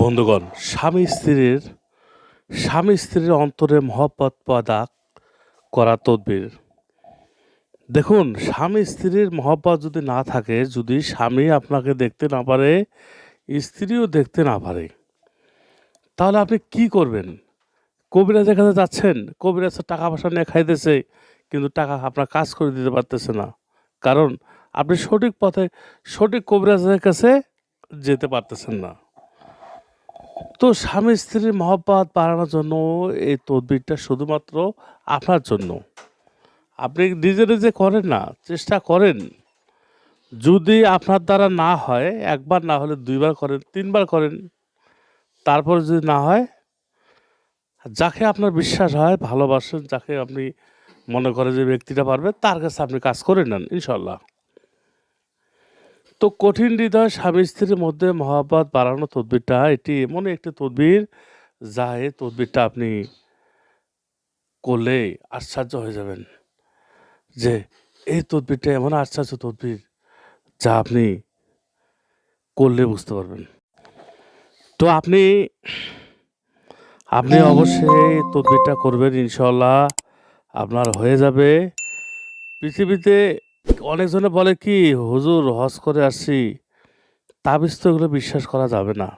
বন্ধুগণ, স্বামী স্ত্রীর স্বামী স্ত্রীর অন্তরে মহব্বত পয়দা করা তদবির। দেখুন, স্বামী স্ত্রীর মহব্বত যদি না থাকে, যদি স্বামী আপনাকে দেখতে না পারে, স্ত্রীও দেখতে না পারে, তাহলে আপনি কি করবেন? কবিরাজের কাছে যাচ্ছেন, কবিরাজ টাকা পয়সা নিয়ে খাইতেছে, কিন্তু টাকা আপনার কাজ করে দিতে পারতেছে না। কারণ, আপনি সঠিক পথে, সঠিক কবিরাজের কাছে যেতে পারতেছেন না। তো স্বামী স্ত্রীর মহব্বত বাড়ানোর জন্য এই তদবিরটা শুধুমাত্র আপনার জন্য। আপনি নিজে নিজে করেন না, চেষ্টা করেন। যদি আপনার দ্বারা না হয়, একবার না হলে দুইবার করেন, তিনবার করেন, তারপর যদি না হয়, যাকে আপনার বিশ্বাস হয়, ভালোবাসেন, যাকে আপনি মনে করেন যে ব্যক্তিটা পারবে, তার কাছে আপনি কাজ করে নেন ইনশাল্লাহ তো কঠিন হৃদয় স্বামী স্ত্রীর মধ্যে মহাব্বত বাড়ানো তদবিরটা, এটি এমন একটি তদবির যা এই তদবিরটা আপনি করলে আশ্চর্য হয়ে যাবেন যে এই তদবিরটা এমন আশ্চর্য তদবির যা আপনি করলে বুঝতে পারবেন। তো আপনি আপনি অবশ্যই তদবিরটা করবেন ইনশাল্লাহ আপনার হয়ে যাবে। পৃথিবীতে অনেকজনে বলে কি, হুজুর, হজ করে আসছি, তাবিজ তো এগুলো বিশ্বাস করা যাবে না।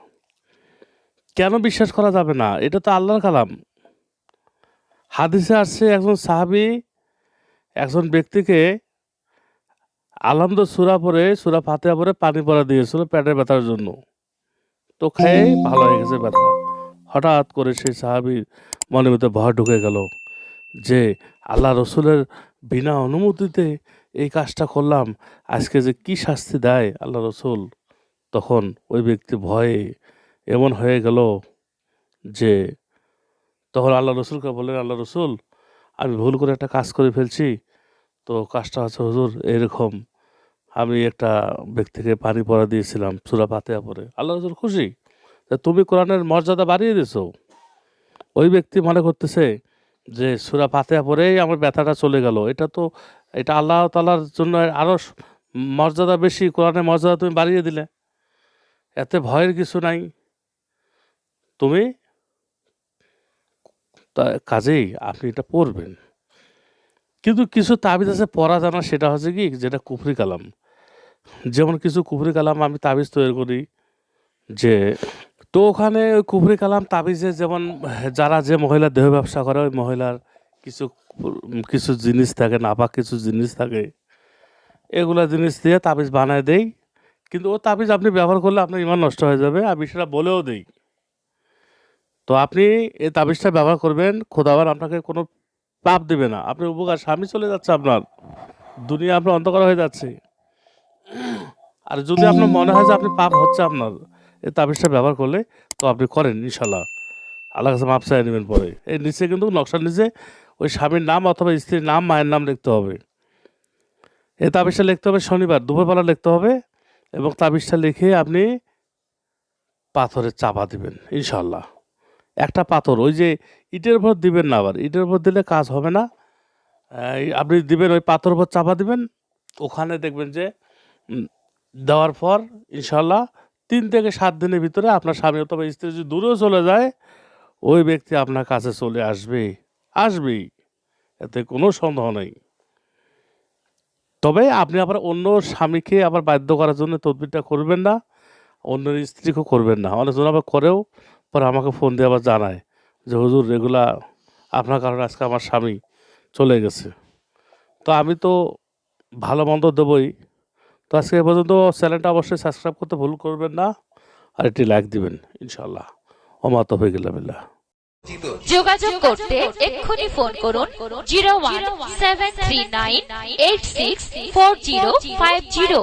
কেন বিশ্বাস করা যাবে না? এটা তো আল্লাহর কালাম। হাদিসে আসছে একজন সাহাবি, একজন ব্যক্তিকে আলমদ সুরা পরে সুরা ফাতেহা পরে পানি পরা দিয়েছিল পেটের ব্যথার জন্য। তো খেয়ে ভালো হয়ে গেছে ব্যথা। হঠাৎ করে সেই সাহাবির মনের মধ্যে ভয় ঢুকে গেল যে আল্লাহ রসুলের বিনা অনুমতিতে এই কাজটা করলাম, আজকে যে কি শাস্তি দেয় আল্লাহ রসুল? তখন ওই ব্যক্তি ভয়ে এমন হয়ে গেল যে তখন আল্লাহ রসুলকে বললেন, আল্লাহ রসুল, আমি ভুল করে একটা কাজ করে ফেলছি। তো কাজটা হচ্ছে, হুজুর, এরকম আমি একটা ব্যক্তিকে পানি পরা দিয়েছিলাম সুরা পাতেয়া পরে। আল্লাহ রসুল খুশি? তুমি কোরআনের মর্যাদা বাড়িয়ে দিছো। ওই ব্যক্তি মনে করতেছে যে সুরা পাতেয়া পরেই আমার ব্যথাটা চলে গেল। এটা তো, এটা আল্লাহ তালার জন্য আরও মর্যাদা বেশি। কোরআনের মর্যাদা তুমি বাড়িয়ে দিলে। এতে ভয়ের কিছু নাই। তুমি কাজেই আপনি এটা পড়বেন। কিন্তু কিছু তাবিজ আছে পড়া জানা, সেটা হচ্ছে কি, যেটা কুফরি কালাম। যেমন কিছু কুফরি কালাম আমি তাবিজ তৈরি করি যে তো ওখানে ওই কুফরি কালাম, তাবিজে যেমন, যারা যে মহিলা দেহ ব্যবসা করে, ওই মহিলার কিছু কিছু জিনিস থাকে, নাপাক কিছু জিনিস থাকে, এগুলা জিনিস দিয়ে তাবিজ বানায় দেই। কিন্তু ও তাবিজ আপনি ব্যবহার করলে আপনার ইমান নষ্ট হয়ে যাবে, আমি সেটা বলেও দেই। তো আপনি এই তাবিজটা ব্যবহার করবেন খোদাবার আপনাকে কোনো পাপ দেবে না। আপনি উপকার, স্বামী চলে যাচ্ছে আপনার, দুনিয়া আপনার অন্ধকার হয়ে যাচ্ছে। আর যদি আপনার মনে হয় যে আপনি পাপ হচ্ছে আপনার তাবিজটা ব্যবহার করলে তো আপনি করেন ইনশাল্লাহ আল্লাহ কাছে মাপ চাই নেবেন পরে। এই নিচে কিন্তু নকশার নিচে ওই স্বামীর নাম অথবা স্ত্রীর নাম, মায়ের নাম লিখতে হবে। এই তাবিজটা লিখতে হবে শনিবার, দুপুরবেলা লিখতে হবে এবং তাবিজটা লিখে আপনি পাথরে চাপা দিবেন ইনশাল্লাহ একটা পাথর, ওই যে ইটের উপর দিবেন না আবার, ইটের উপর দিলে কাজ হবে না। এই আপনি দিবেন ওই পাথর উপর চাপা দিবেন, ওখানে দেখবেন যে দেওয়ার পর ইনশাল্লাহ তিন থেকে সাত দিনের ভিতরে আপনার স্বামী অথবা স্ত্রী যদি দূরেও চলে যায়, ওই ব্যক্তি আপনার কাছে চলে আসবে, আসবেই। এতে কোনো সন্দেহ নেই। তবে আপনি আবার অন্য স্বামীকে আবার বাধ্য করার জন্য তদবিরটা করবেন না, অন্যের স্ত্রীকেও করবেন না। অনেকজন আবার করেও পরে আমাকে ফোন দিয়ে আবার জানায় যে, হুজুর, এগুলা আপনার কারণে আজকে আমার স্বামী চলে গেছে। তো আমি তো ভালো মন্দ দেবই। তো আজকে পর্যন্ত চ্যানেলটা অবশ্যই সাবস্ক্রাইব করতে ভুল করবেন না আর একটি লাইক দিবেন ইনশাল্লাহ অমাত হয়ে গেলাম যোগাযোগ করতে এক্ষুনি ফোন করুন zero one seven three nine eight six four zero five zero.